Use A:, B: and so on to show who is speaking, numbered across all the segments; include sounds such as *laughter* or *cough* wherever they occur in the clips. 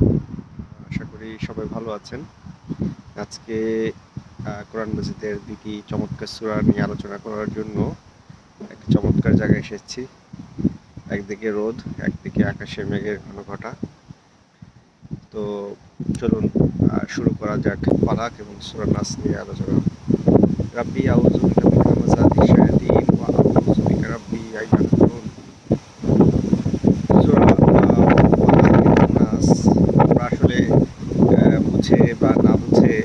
A: আশা করি সবাই ভালো আছেন। আজকে কোরআন মজিদের দুটি চমৎকার সূরা নিয়ে আলোচনা করার জন্য একটা চমৎকার জায়গায় এসেছি। একদিকে রোদ, একদিকে আকাশে মেঘের ঘন ঘটা। তো চলুন শুরু করা যাক ফালাক এবং সূরা নাস নিয়ে আলোচনা। রাব্বি, আউযু বিকা মিন হামাযাতি শায়াতিন ওয়া আউযু বিকা রাব্বি আন ইয়াহদুরুন সূরা আহ, ফালাক এবং নাস আমরা আসলে আহ, বুঝে বা না বুঝে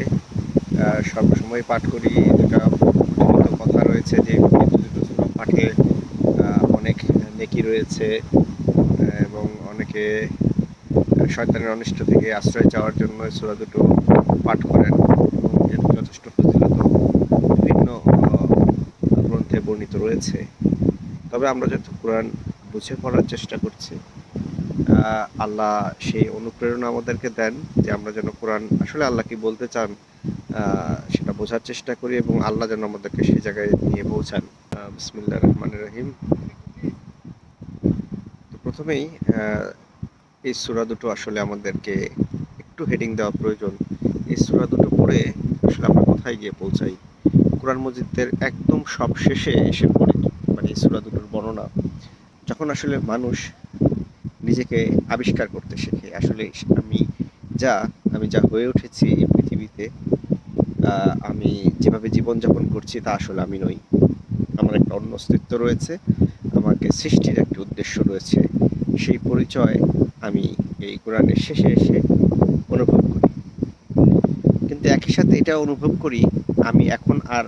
A: সবসময় পাঠ করি। দুটা প্রচলিত কথা রয়েছে যে পাঠে অনেক নেকি রয়েছে, এবং অনেকে শয়তানের অনিষ্ট থেকে আশ্রয় চাওয়ার জন্য সূরা দুটো পাঠ করেন। এবং যথেষ্ট ফজিলত বিভিন্ন গ্রন্থে বর্ণিত রয়েছে। তবে আমরা যত কোরআন বুঝে পড়ার চেষ্টা করছি আল্লাহ সেই অনুপ্রেরণা আমাদেরকে দেন যে আমরা যেন কোরআন, আসলে আল্লাহ কি বলতে চান? সেটা বোঝার চেষ্টা করি এবং আল্লাহ যেন আমাদেরকে সেই জায়গায় নিয়ে পৌঁছান। বিসমিল্লা রহমান রহিম। তো প্রথমেই এই সুরা দুটো আসলে আমাদেরকে একটু হেডিং দেওয়া প্রয়োজন। এই সুরা দুটো পড়ে আসলে আমরা কোথায় গিয়ে পৌঁছাই? কোরআন মজিদের একদম সব শেষে এসে পড়ে মানে এই সুরা দুটোর বর্ণনা। যখন আসলে মানুষ নিজেকে আবিষ্কার করতে শেখে, আসলে আমি যা আমি যা হয়ে উঠেছি এই পৃথিবীতে আমি যেভাবে জীবনযাপন করছি তা আসলে আমি নই। আমার একটা অন্য অস্তিত্ব রয়েছে, আমাকে সৃষ্টির একটি উদ্দেশ্য রয়েছে। সেই পরিচয় আমি এই কোরআনের শেষে এসে অনুভব করি। কিন্তু একই সাথে এটা অনুভব করি, আমি এখন আর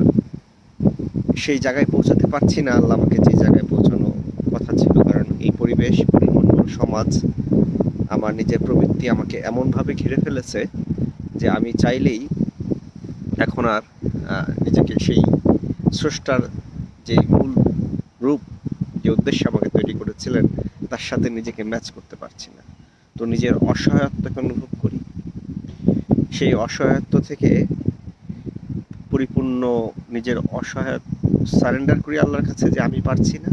A: সেই জায়গায় পৌঁছাতে পারছি না। আল্লাহ আমাকে যে জায়গায় পৌঁছানো কথা ছিল, কারণ এই পরিবেশ, পরিমণ্ডল, সমাজ আমার নিজের প্রবৃত্তি আমাকে এমনভাবে ঘিরে ফেলেছে যে আমি চাইলেই এখন আর নিজেকে সেই স্রষ্টার যে মূল রূপ, যে উদ্দেশ্যে আমাকে তৈরি করেছিলেন, তার সাথে নিজেকে ম্যাচ করতে পারছি না। তো নিজের অসহায়ত্বকে অনুভব করি। সেই অসহায়ত্ব থেকে পরিপূর্ণ নিজের অসহায় সারেন্ডার করি আল্লাহর কাছে যে আমি পারছি না।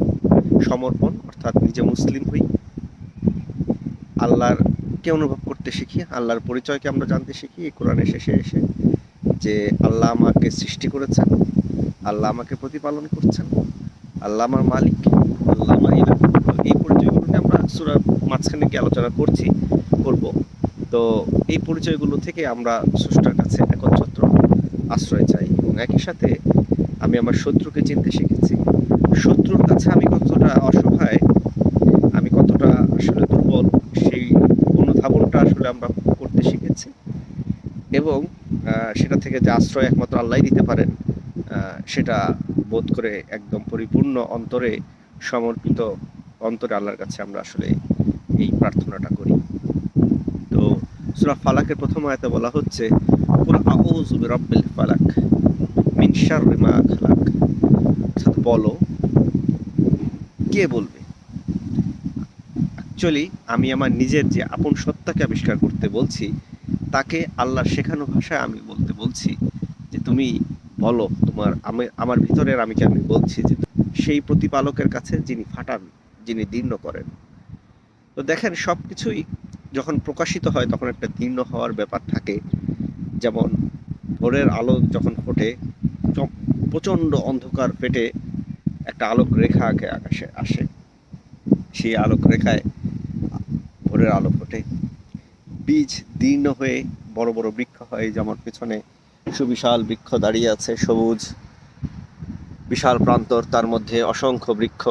A: সমর্পণ, অর্থাৎ নিজে মুসলিম হই। আল্লাহর কে অনুভব করতে শিখি, আল্লাহর পরিচয়কে আমরা জানতে শিখি, এই কোরআনে শেষে এসে যে আল্লাহ আমাকে সৃষ্টি করেছেন, আল্লাহ আমাকে প্রতিপালন করছেন, আল্লাহ আমার মালিক, আল্লাহ আমার ইলাহ। তো এই পরিচয়গুলোকে আমরা সুরার মাঝখানে গিয়ে আলোচনা করছি, করব। তো এই পরিচয়গুলো থেকে আমরা স্রষ্টার কাছে একচ্ছত্র আশ্রয় চাই এবং একই সাথে আমি আমার শত্রুকে চিনতে শিখেছি। শত্রুর কাছে আমি কতটা অসহায়, আমি কতটা আসলে দুর্বল, সেই অনুধাবনটা আসলে আমরা করতে শিখেছি। এবং সেটা থেকে যে আশ্রয় একমাত্র আল্লাহ দিতে পারেন সেটা বোধ করে একদম পরিপূর্ণ অন্তরে, সমর্পিত অন্তরে আল্লাহর কাছে আমরা আসলে এই প্রার্থনাটা করি। তো সূরা ফালাকের প্রথম আয়াতে বলা হচ্ছে, কুল ফালাক খালাক। অর্থাৎ বলো, কে বলবে? অ্যাকচুয়ালি আমি আমার নিজের যে আপন সত্তাকে আবিষ্কার করতে বলছি তাকে আল্লাহর শেখানো ভাষায় আমি বলতে বলছি যে তুমি বলো তোমার আমি আমার ভিতরের আমিকে আমি বলছি যে সেই প্রতিপালকের কাছে যিনি ফাটান, যিনি দীর্ণ করেন। তো দেখেন সব কিছুই যখন প্রকাশিত হয় তখন একটা দীর্ণ হওয়ার ব্যাপার থাকে। যেমন ভোরের আলো যখন ফোটে প্রচণ্ড অন্ধকার পেটে একটা আলোক রেখা আগে আকাশে আসে। সেই আলোক রেখায় ভোরের আলো ফোটে। বীজ দীর্ণ হয়ে বড় বড় বৃক্ষ হয়, যেমন পিছনে সুবিশাল বৃক্ষ দাঁড়িয়ে আছে, সবুজ বিশাল প্রান্তর, তার মধ্যে অসংখ্য বৃক্ষ।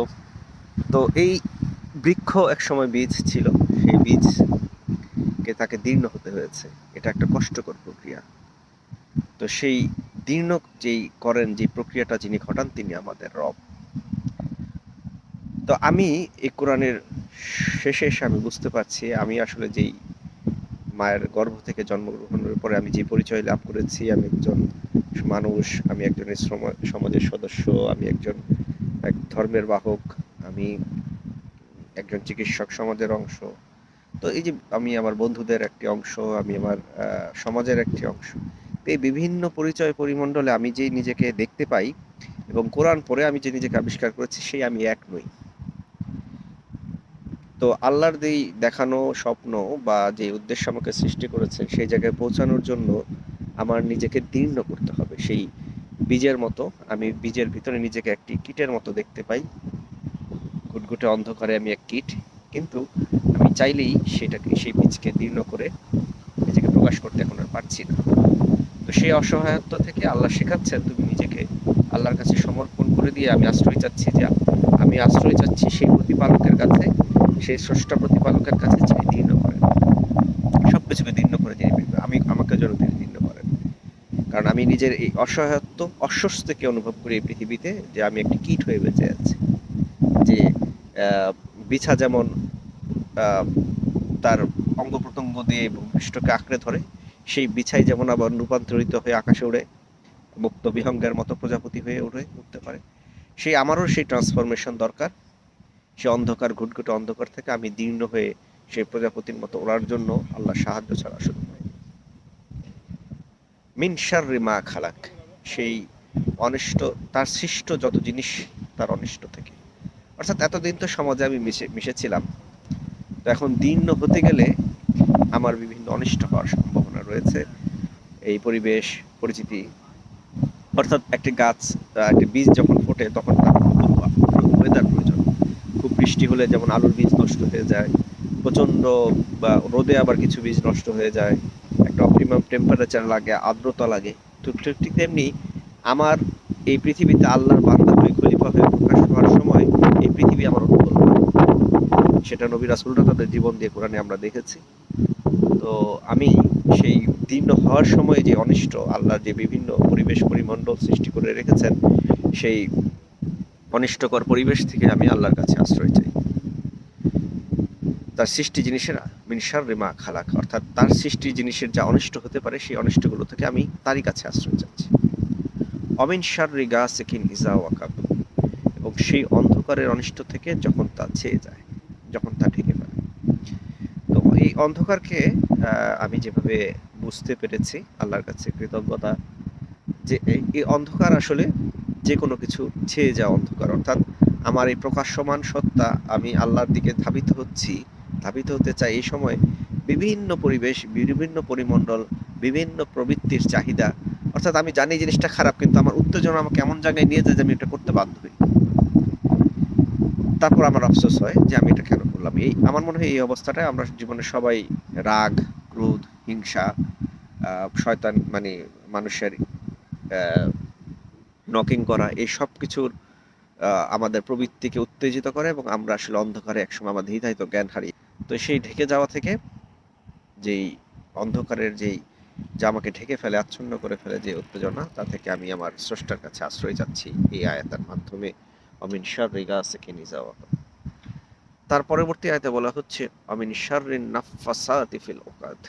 A: তো এই বৃক্ষ একসময় বীজ ছিল, সেই বীজকে তাকে দীর্ণ হতে হয়েছে। এটা একটা কষ্টকর প্রক্রিয়া। তো সেই দীর্ণ যেই করেন যে প্রক্রিয়াটা যিনি ঘটান, তিনি আমাদের রব। তো আমি এই কোরআনের শেষে এসে আমি বুঝতে পারছি, আমি আসলে যেই মায়ের গর্ভ থেকে জন্মগ্রহণের পরে আমি যে পরিচয় লাভ করেছি, আমি একজন মানুষ, আমি একজন সমাজের সদস্য, আমি একজন এক ধর্মের বাহক, আমি একজন চিকিৎসক সমাজের অংশ। তো এই যে আমি আমার বন্ধুদের একটি অংশ, আমি আমার সমাজের একটি অংশ এই বিভিন্ন পরিচয় পরিমণ্ডলে আমি যে নিজেকে দেখতে পাই এবং কোরআন পড়ে আমি যে নিজেকে আবিষ্কার করেছি, সেই আমি এক নই। তো আল্লাহর যেই দেখানো স্বপ্ন বা যে উদ্দেশ্য আমাকে সৃষ্টি করেছে, সেই জায়গায় পৌঁছানোর জন্য আমার নিজেকে দীর্ণ করতে হবে। সেই বীজের মতো, আমি বীজের ভিতরে নিজেকে একটি কীটের মতো দেখতে পাই। ঘুটঘুটে অন্ধকারে আমি এক কীট, কিন্তু আমি চাইলেই সেটাকে, সেই বীজকে দীর্ণ করে নিজেকে প্রকাশ করতে এখন আর পারছি না। তো সেই অসহায়ত্ব থেকে আল্লাহ শেখাচ্ছেন, তুমি নিজেকে আল্লাহর কাছে সমর্পণ করে দিয়ে আমি আশ্রয় চাচ্ছি যে, আমি আশ্রয় চাচ্ছি সেই প্রতিপালকের কাছে। সেই স্রষ্টা প্রতিপালকের কাছে যিনি দীর্ণ করেন। সব কিছুকে দীর্ণ করে যিনি আমি আমাকে যেন তিনি দীর্ণ করেন। কারণ আমি নিজের এই অসহায়ত্ব, অস্বস্তিকে অনুভব করি এই পৃথিবীতে যে আমি একটি কীট হয়ে বেঁচে আছি। যে বিছা যেমন তার অঙ্গ প্রত্যঙ্গ দিয়ে ভূপৃষ্ঠকে আঁকড়ে ধরে, সেই বিছাই যেমন আবার রূপান্তরিত হয়ে আকাশে উড়ে, মুক্ত বিহঙ্গের মতো প্রজাপতি হয়ে উড়ে উঠতে পারে। সেই আমারও সেই ট্রান্সফরমেশন দরকার। সে অন্ধকার, ঘুটঘুটে অন্ধকার থেকে আমি দীর্ণ হয়ে সেই প্রজাপতির মতো ওড়ার জন্য আল্লাহ সাহায্য ছাড়া শুরু হয় মিনসার রিমা খালাক, সেই অনিষ্ট, তার সৃষ্ট যত জিনিস, তার অনিষ্ট থেকে। অর্থাৎ এতদিন তো সমাজে আমি মিশে মিশেছিলাম। তো এখন দীর্ণ হতে গেলে আমার বিভিন্ন অনিষ্ট হওয়ার সম্ভাবনা রয়েছে। এই পরিবেশ, পরিচিতি, অর্থাৎ একটি গাছ একটি বীজ যখন ফোটে, তখন তার খুব বৃষ্টি হলে যেমন আলুর বীজ নষ্ট হয়ে যায়, প্রচণ্ড, বা রোদে আবার কিছু বীজ নষ্ট হয়ে যায়, একটা অপটিমাম টেম্পারেচার লাগে, আর্দ্রতা লাগে। তো ঠিক তেমনি আমার এই পৃথিবীতে আল্লাহর বান্দা হয়ে খলিফা হয়ে প্রকাশ হওয়ার সময় এই পৃথিবী আমার অনুকূল সেটা নবী রাসুলরা তাদের জীবন দিয়ে কোরআনে আমরা দেখেছি। তো আমি সেই দীর্ণ হওয়ার সময় যে অনিষ্ট আল্লাহ যে বিভিন্ন পরিবেশ পরিমণ্ডল সৃষ্টি করে রেখেছেন, সেই অনিষ্টকর পরিবেশ থেকে আমি আল্লাহর কাছে আশ্রয় চাই। তার সৃষ্টি জিনিসের মিনসার রেমা খালাক, অর্থাৎ তার সৃষ্টি জিনিসের যা অনিষ্ট হতে পারে সেই অনিষ্টগুলো থেকে আমি তারই কাছে আশ্রয় চাচ্ছি। অমিনসার রিগা সেকিন ইজা ওয়াকাব, এবং সেই অন্ধকারের অনিষ্ট থেকে যখন তা ছেয়ে যায়, যখন তা ঢেকে ফেলে। তো এই অন্ধকারকে আমি যেভাবে বুঝতে পেরেছি, আল্লাহর কাছে কৃতজ্ঞতা যে এই অন্ধকার আসলে যে কোনো কিছু ছেয়ে যাওয়া অন্ধকার। অর্থাৎ আমার এই প্রকাশ্যমান সত্তা আমি আল্লাহর দিকে ধাবিত হচ্ছি, ধাবিত হতে চাই এই সময় বিভিন্ন পরিবেশ, বিভিন্ন পরিমণ্ডল, বিভিন্ন প্রবৃত্তির চাহিদা। অর্থাৎ আমি জানি জিনিসটা খারাপ, কিন্তু আমার উত্তেজনা আমাকে এমন জায়গায় নিয়ে যায় যে আমি এটা করতে বাধ্য হই। তারপর আমার আফসোস হয় যে আমি এটা কেন করলাম? এই আমার মনে হয় এই অবস্থাটায় আমরা জীবনে সবাই রাগ, ক্রোধ, হিংসা শয়তান মানে মানুষের নকিং করা, এই সব কিছুর আমাদের প্রবৃত্তিকে উত্তেজিত করে এবং আমরা আসলে অন্ধকারে একসময় আমাদের হিতাহিত জ্ঞান হারি তো সেই ঢেকে যাওয়া থেকে, যেই অন্ধকারের যেই, যা আমাকে ঢেকে ফেলে, আচ্ছন্ন করে ফেলে যে উত্তেজনা, তা থেকে আমি আমার স্রষ্টার কাছে আশ্রয় যাচ্ছি এই আয়াতের মাধ্যমে। অমিন শাররিগা সেকেনি যাওয়া তার পরবর্তী আয়তে বলা হচ্ছে, অমিন শাররিন নাফাসাতি ওকাদ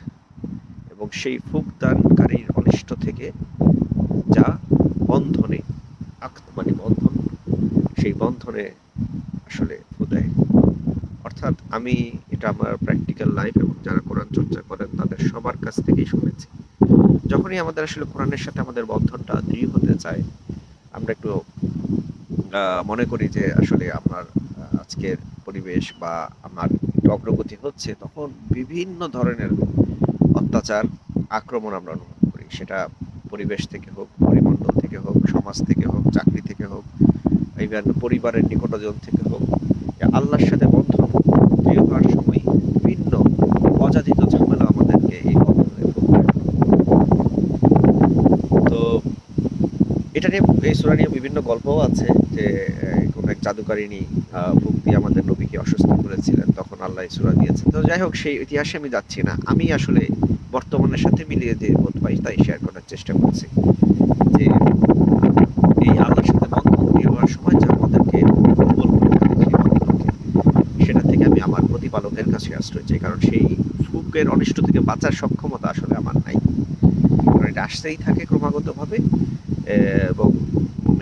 A: এবং সেই ফুকদানকারীর অনিষ্ট থেকে যা বন্ধনে মানে বন্ধন, সেই বন্ধনে আসলে ফুদায় অর্থাৎ আমি এটা আমার প্র্যাকটিক্যাল লাইফ এবং যারা কোরআন চর্চা করেন তাদের সবার কাছ থেকেই শুনেছি। যখনই আমাদের আসলে কোরআনের সাথে আমাদের বন্ধনটা দৃঢ় হতে চায়, আমরা একটু মনে করি যে আসলে আমার আজকের পরিবেশ বা আমার একটু অগ্রগতি হচ্ছে, তখন বিভিন্ন ধরনের অত্যাচার, আক্রমণ আমরা অনুভব করি। সেটা পরিবেশ থেকে হোক, পরিমণ্ডল থেকে হোক, সমাজ থেকে হোক, চাকরি থেকে হোক ইভেন পরিবারের নিকটজন থেকে হোক আল্লাহর সাথে বন্ধন, প্রিয় হওয়ার সময় বিভিন্ন অজাদিত ঝামেলা আমাদেরকে এই বন্ধনে তো এটা নিয়ে এই সুরা নিয়ে বিভিন্ন গল্পও আছে যে কোনো এক জাদুকারিনী ভুক দিয়ে আমাদের নবীকে অসুস্থ করেছিলেন, তখন আল্লাহ সুরা দিয়েছে তো যাই হোক, সেই ইতিহাসে আমি যাচ্ছি না। আমি আসলে বর্তমানের সাথে মিলিয়ে যে বোধ পাই, তাই শেয়ার করার চেষ্টা করছি। যে এই আল্লাহর সাথে বন্ধন হওয়ার সময় যে আমাদেরকে সেটা থেকে আমি আমার প্রতিপালকের কাছে আশ্রয় চাই, কারণ সেই ফুকের অনিষ্ট থেকে বাঁচার সক্ষমতা আসলে আমার নাই। কারণ এটা আসতেই থাকে ক্রমাগতভাবে এবং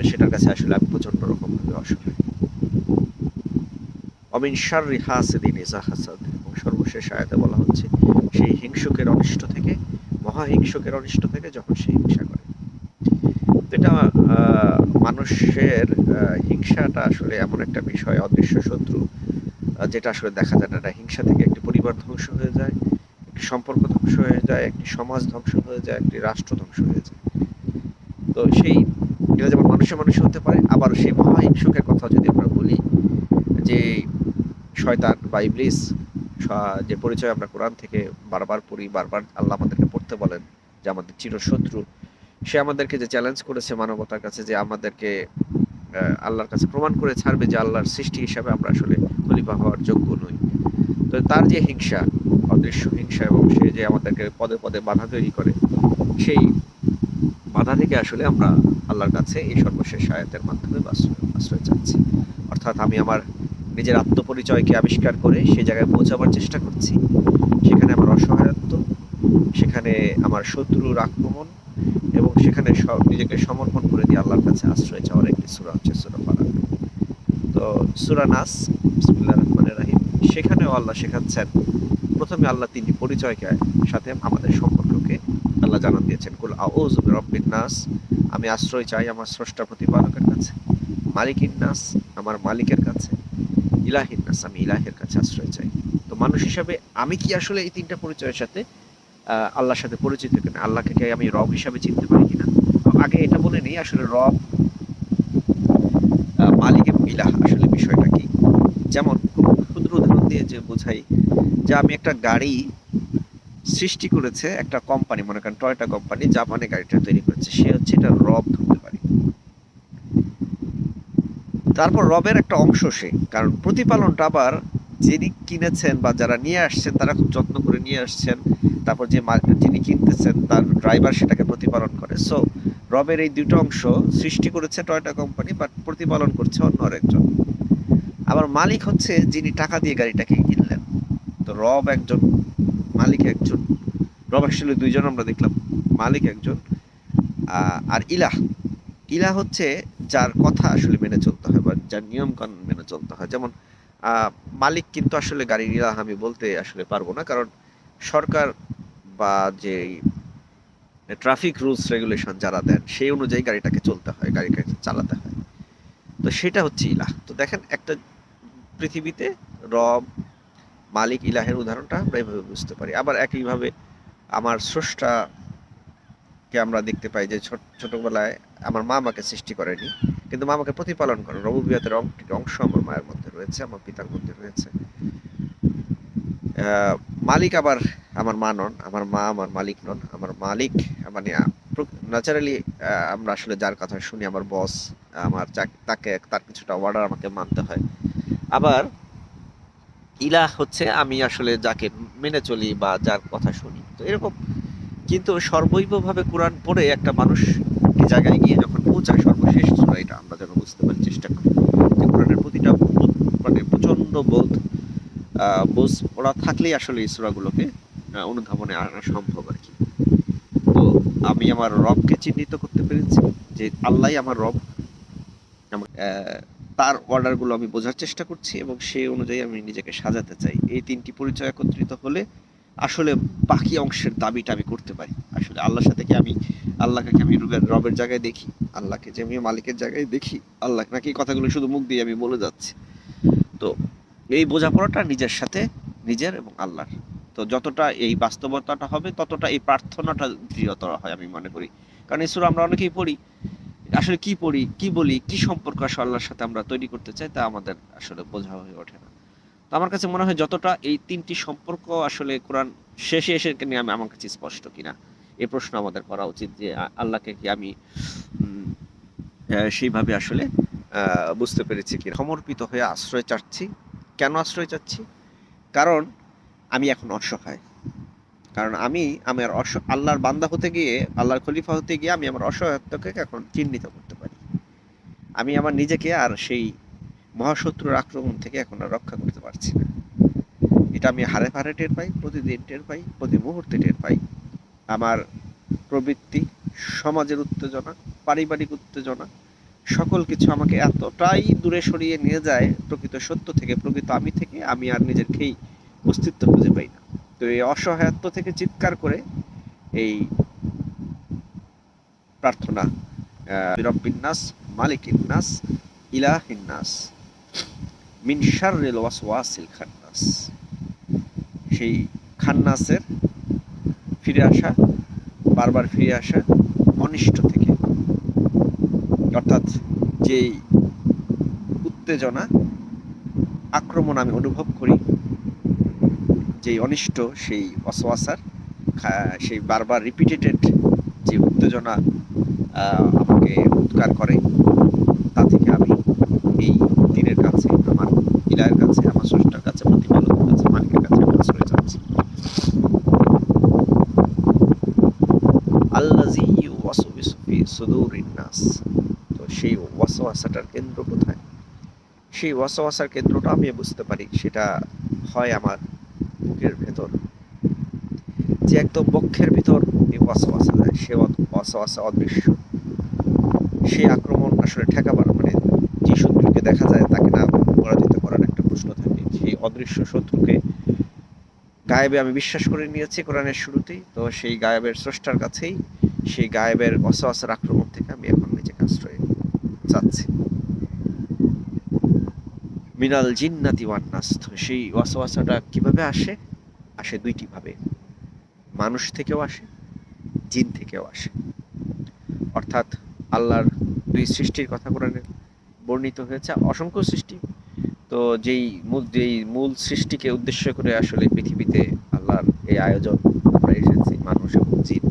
A: সেটার কাছে আসলে আমি প্রচণ্ড রকমভাবে অসহায়। অমিন শাররি হাসিদিন ইজা হাসাদ। এবং সর্বশেষ আয়াতে বলা হচ্ছে, সেই হিংসুকের অনিষ্ট থেকে, মহাহিংসুকের অনিষ্ট থেকে যখন সে হিংসা করে। এটা মানুষের হিংসাটা আসলে এমন একটা বিষয়, অদৃশ্য শত্রু যেটা আসলে দেখা যায় না। হিংসা থেকে একটি পরিবার ধ্বংস হয়ে যায়, একটি সম্পর্ক ধ্বংস হয়ে যায়, একটি সমাজ ধ্বংস হয়ে যায়, একটি রাষ্ট্র ধ্বংস হয়ে যায়। তো সেই, এটা যেমন মানুষে মানুষে হতে পারে, আবার সেই মহাহিংসকের কথা যদি আমরা বলি শয়তান বা ইবলিস যে পরিচয় আমরা কোরআন থেকে বারবার পড়ি, বারবার আল্লাহ আমাদেরকে পড়তে বলেন, যে আমাদের চিরশত্রু, সে আমাদেরকে যে চ্যালেঞ্জ করেছে মানবতার কাছে, যে আমাদেরকে আল্লাহর কাছে প্রমাণ করে ছাড়বে যে আল্লাহর সৃষ্টি হিসাবে আমরা আসলে খলিফা হওয়ার যোগ্য নই। তো তার যে হিংসা, অদৃশ্য হিংসা এবং সে যে আমাদেরকে পদে পদে বাধা তৈরি করে, সেই বাধা থেকে আসলে আমরা আল্লাহর কাছে এই সর্বশেষ আয়াতের মাধ্যমে আশ্রয় চাচ্ছি অর্থাৎ আমি আমার নিজের আত্মপরিচয়কে আবিষ্কার করে সেই জায়গায় পৌঁছাবার চেষ্টা করছি। সেখানে আমার অসহায়ত্ব, সেখানে আমার শত্রুর আক্রমণ এবং সেখানে সব নিজেকে সমর্পণ করে দিয়ে আল্লাহর কাছে আশ্রয় চাওয়ার একটি সুরা হচ্ছে সুরা ফারাক তো সুরা নাস রহমানির রহিম। সেখানেও আল্লাহ শেখাচ্ছেন, প্রথমে আল্লাহ তিনটি পরিচয়কে সাথে আমাদের সম্পর্ককে আল্লাহ জানান দিয়েছেন, কুল আউযু বিরাব্বিন নাস আমি আশ্রয় চাই আমার স্রষ্টা প্রতিপালকের কাছে মালিকিন নাস আমার মালিকের কাছে ইলাহিন নাস আমি ইলাহের কাছে আশ্রয় চাই। তো মানুষ হিসাবে আমি কি আসলে এই তিনটা পরিচয়ের সাথে আল্লাহর সাথে পরিচিত কিনা? আল্লাহকে কি আমি রব হিসাবে চিনতে পারি কিনা? আগে এটা বলে নেই, আসলে রব মালিক এবং ইলাহ আসলে বিষয়টা কি? যেমন খুব ক্ষুদ্র উদাহরণ দিয়ে যে বোঝাই যে আমি একটা গাড়ি সৃষ্টি করেছে একটা কোম্পানি, মনে করেন টয়টা কোম্পানি জাপানে গাড়িটা তৈরি করেছে। সে হচ্ছে এটা রব ধরতে পারি তারপর রবের একটা অংশ সে। কারণ প্রতিপালনটা আবার যিনি কিনেছেন বা যারা নিয়ে আসছেন, তারা খুব যত্ন করে নিয়ে আসছেন। তারপর যে যিনি কিনতেছেন, তার ড্রাইভার সেটাকে প্রতিপালন করে। সো রবের এই দুটো অংশ সৃষ্টি করেছে টয়টা কোম্পানি বাট প্রতিপালন করছে অন্য আরেকজন। আবার মালিক হচ্ছে যিনি টাকা দিয়ে গাড়িটাকে কিনলেন। তো রব একজন, মালিক একজন। রব অ্যাকচুয়ালি দুইজন আমরা দেখলাম। মালিক একজন আর ইলাহ। ইলাহ হচ্ছে যার কথা আসলে মেনে চলতে হয়। যার নিয়ম কানুন মেনে চলতে হয়। যেমন মালিক কিন্তু আসলে গাড়ি ইলাহ আমি বলতে আসলে পারব না। কারণ সরকার বা যে ট্রাফিক রুলস রেগুলেশন যারা দেন, সেই অনুযায়ী গাড়িটাকে চলতে হয় গাড়িটাকে চালাতে হয়। তো সেটা হচ্ছে ইলাহ। তো দেখেন, একটা পৃথিবীতে রব মালিক ইলাহের উদাহরণটা আমরা এইভাবে বুঝতে পারি। আবার একইভাবে আমার স্রষ্টাকে আমরা দেখতে পাই যে ছোট, ছোটবেলায় আমার মা আমাকে সৃষ্টি করেনি। কিন্তু মা আমাকে প্রতিপালন করে রবুবিয়াতের অংশ আমার মায়ের মধ্যে রয়েছে, আমার পিতার মধ্যে রয়েছে। মালিক আবার আমার মা নন, আমার মা আমার মালিক নন, আমার মালিক মানে ন্যাচারালি আমরা আসলে যার কথা শুনি, আমার বস আমার তাকে তার কিছুটা অর্ডার আমাকে মানতে হয়। আবার ইলা হচ্ছে আমি আসলে যাকে মেনে চলি বা যার কথা শুনি। তো এরকম, কিন্তু সর্বৈবভাবে কোরআন পড়ে একটা মানুষ জায়গায় গিয়ে যখন পৌঁছায় সর্বশেষ সূরা এটা আমরা যেন বুঝতে পারি, চেষ্টা করি। যে কোরআনের প্রতিটা মানে প্রচণ্ড বোধ বোঝ ওরা থাকলেই আসলে এই সূরাগুলোকে অনুধাবনে আনা সম্ভব আর কি। তো আমি আমার রবকে চিহ্নিত করতে পেরেছি যে আল্লাহই আমার রব। তার অর্ডারগুলো আমি বোঝার চেষ্টা করছি এবং সেই অনুযায়ী আমি নিজেকে সাজাতে চাই। এই তিনটি পরিচয় একত্রিত হলে আসলে বাকি অংশের দাবিটা আমি করতে পারি। আসলে আল্লাহর সাথে কি আমি আল্লাহকে কি আমি রবের জায়গায় দেখি? আল্লাহকে যে আমি মালিকের জায়গায় দেখি? আল্লাহ নাকি কথাগুলো শুধু মুখ দিয়ে আমি বলে যাচ্ছি। তো এই বোঝাপড়াটা নিজের সাথে, নিজের এবং আল্লাহর। তো যতটা এই বাস্তবতাটা হবে, ততটা এই প্রার্থনাটা দৃঢ়তর হয় আমি মনে করি। কারণ এই সূরা আমরা অনেকেই পড়ি। আসলে কি পড়ি, কি বলি, কি সম্পর্ক আসলে আল্লাহর সাথে আমরা তৈরি করতে চাই তা আমাদের আসলে বোঝা হয়ে ওঠে না। তো আমার কাছে মনে হয় যতটা এই তিনটি সম্পর্ক আসলে কোরআন শেষে এসে নিয়ে আমি আমার কাছে স্পষ্ট কিনা। এই প্রশ্ন আমাদের করা উচিত যে আল্লাহকে কি আমি সেইভাবে আসলে বুঝতে পেরেছি কি সমর্পিত হয়ে আশ্রয় চাচ্ছি। কেন আশ্রয় চাচ্ছি? কারণ আমি এখন অসহায়। কারণ আমি আমার অস, আল্লাহর বান্দা হতে গিয়ে, আল্লাহর খলিফা হতে গিয়ে আমি আমার অসহায়ত্বকে এখন চিহ্নিত করতে পারি। আমি আমার নিজেকে আর সেই মহাশত্রুর আক্রমণ থেকে এখন আর রক্ষা করতে পারছি না। এটা আমি হারে হারে টের পাই, প্রতিদিন টের পাই প্রতি মুহূর্তে টের পাই। আমার প্রবৃত্তি, সমাজের উত্তেজনা, পারিবারিক উত্তেজনা, সকল কিছু আমাকে এতটাই দূরে সরিয়ে নিয়ে যায়, প্রকৃত সত্য থেকে, প্রকৃত আমি থেকে, আমি আর নিজেরকেই অস্তিত্ব খুঁজে পাই না। তো এই অসহায়ত্ব থেকে চিৎকার করে এই প্রার্থনা রব্বিন্নাস মালিকিন্নাস, ইলাহিন্নাস মিন শাররিল ওয়াসওয়াসিল খান্নাস। সেই খান্নাসের ফিরে আসা, বারবার ফিরে আসা অনিষ্ট থেকে। অর্থাৎ যেই উত্তেজনা, আক্রমণ আমি অনুভব করি, যেই অনিষ্ট, সেই অসওয়াসার সেই বারবার রিপিটেটেড যে উত্তেজনা আমাকে উৎকার করে, তা থেকে আমি এই দিনের কাছে আমার ইলায়ের কাছে আমার স্রষ্টার কাছে প্রতিপালকের কাছে মালিকের কাছে আমি আশ্রয় চাচ্ছি আল্লাজি ওয়াসওয়াসু ফি সুদুরিন তো সেই ওয়াসওয়াসাটার কেন্দ্র কোথায়? সেই ওয়াসওয়াসার কেন্দ্রটা আমি বুঝতে পারি, সেটা হয় আমার বুকের ভেতর। যে একদম বক্ষের ভিতর এই ওয়াসওয়াসা যায় সে ওয়াসওয়াসা অদৃশ্য। সেই আক্রমণ আসলে ঠেকাবার মানে যে শত্রুকে দেখা যায় তাকে না পরাজিত করার একটা প্রশ্ন থাকে। সেই অদৃশ্য শত্রুকে গায়েবে আমি বিশ্বাস করে নিয়েছি কোরআনের শুরুতেই, তো সেই গায়েবের স্রষ্টার কাছেই সেই গায়েবের অসওয়াসার আক্রমণ থেকে, আমি এখন নিজেকে আশ্রয় চাচ্ছি। মিনাল জিন্নাতি ওয়ান্নাস তো সেই ওয়াসওয়াসাটা কীভাবে আসে? আসে দুইটি ভাবে মানুষ থেকেও আসে, জিন থেকেও আসে। অর্থাৎ আল্লাহর দুই সৃষ্টির কথা কোরআনে বর্ণিত হয়েছে, অসংখ্য সৃষ্টি। তো যেই মূল যেই মূল সৃষ্টিকে উদ্দেশ্য করে আসলে পৃথিবীতে আল্লাহর এই আয়োজন, আমরা এসেছি, মানুষ এবং জিন।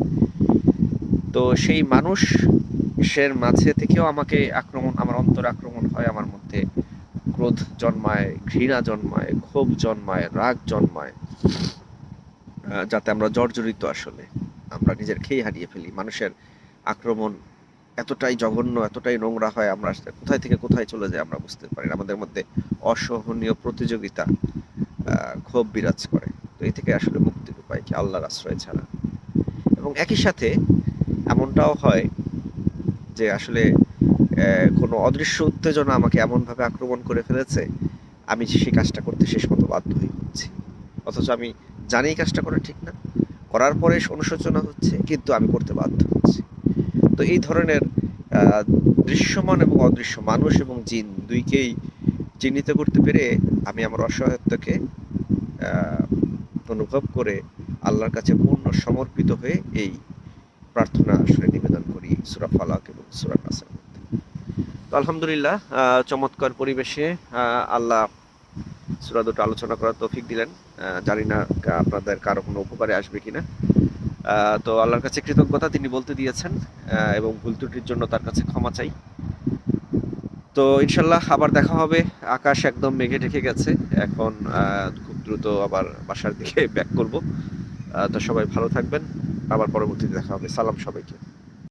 A: তো সেই মানুষের মাঝে থেকেও আমাকে আক্রমণ, আমার অন্তর আক্রমণ হয়, আমার মধ্যে ক্রোধ জন্মায়, ঘৃণা জন্মায়, ক্ষোভ জন্মায়, রাগ জন্মায় যাতে আমরা জর্জরিত আসলে। আমরা নিজের খেয়ে হারিয়ে ফেলি। মানুষের আক্রমণ এতটাই জঘন্য, এতটাই নোংরা হয়, আমরা কোথায় থেকে কোথায় চলে যায় আমরা বুঝতে পারি আমাদের মধ্যে অসহনীয় প্রতিযোগিতা ক্ষোভ বিরাজ করে। তো এই থেকে আসলে মুক্তির উপায় কি? আল্লাহর আশ্রয় ছাড়া। এবং একই সাথে এমনটাও হয় যে আসলে কোনো অদৃশ্য উত্তেজনা আমাকে এমনভাবে আক্রমণ করে ফেলেছে, আমি সেই কাজটা করতে শেষ মতো বাধ্য হয়ে হচ্ছি অথচ আমি জানি কাজটা করা ঠিক না। করার পরে অনুশোচনা হচ্ছে, কিন্তু আমি করতে বাধ্য হচ্ছি। তো এই ধরনের দৃশ্যমান এবং অদৃশ্য মানুষ এবং জিন দুইকেই চিহ্নিত করতে পেরে আমি আমার অসহায়ত্বকে অনুভব করে আল্লাহর কাছে পূর্ণ সমর্পিত হয়ে এই প্রার্থনা আসলে নিবেদন করি সুরা ফালাক এবং সুরা নাসের মধ্যে। তো আলহামদুলিল্লাহ চমৎকার পরিবেশে আল্লাহ সুরা দুটো আলোচনা করার তৌফিক দিলেন। জানি না আপনাদের কারও কোনো উপকারে আসবে কিনা। তো আল্লাহর কাছে কৃতজ্ঞতা, তিনি বলতে দিয়েছেন এবং ভুল ত্রুটির জন্য তার কাছে ক্ষমা চাই। তো ইনশাল্লাহ আবার দেখা হবে। আকাশ একদম মেঘে ঢেকে গেছে। এখন খুব দ্রুত আবার বাসার দিকে *laughs* ব্যাক করব। তো সবাই ভালো থাকবেন। আবার পরবর্তীতে দেখা হবে। সালাম সবাইকে।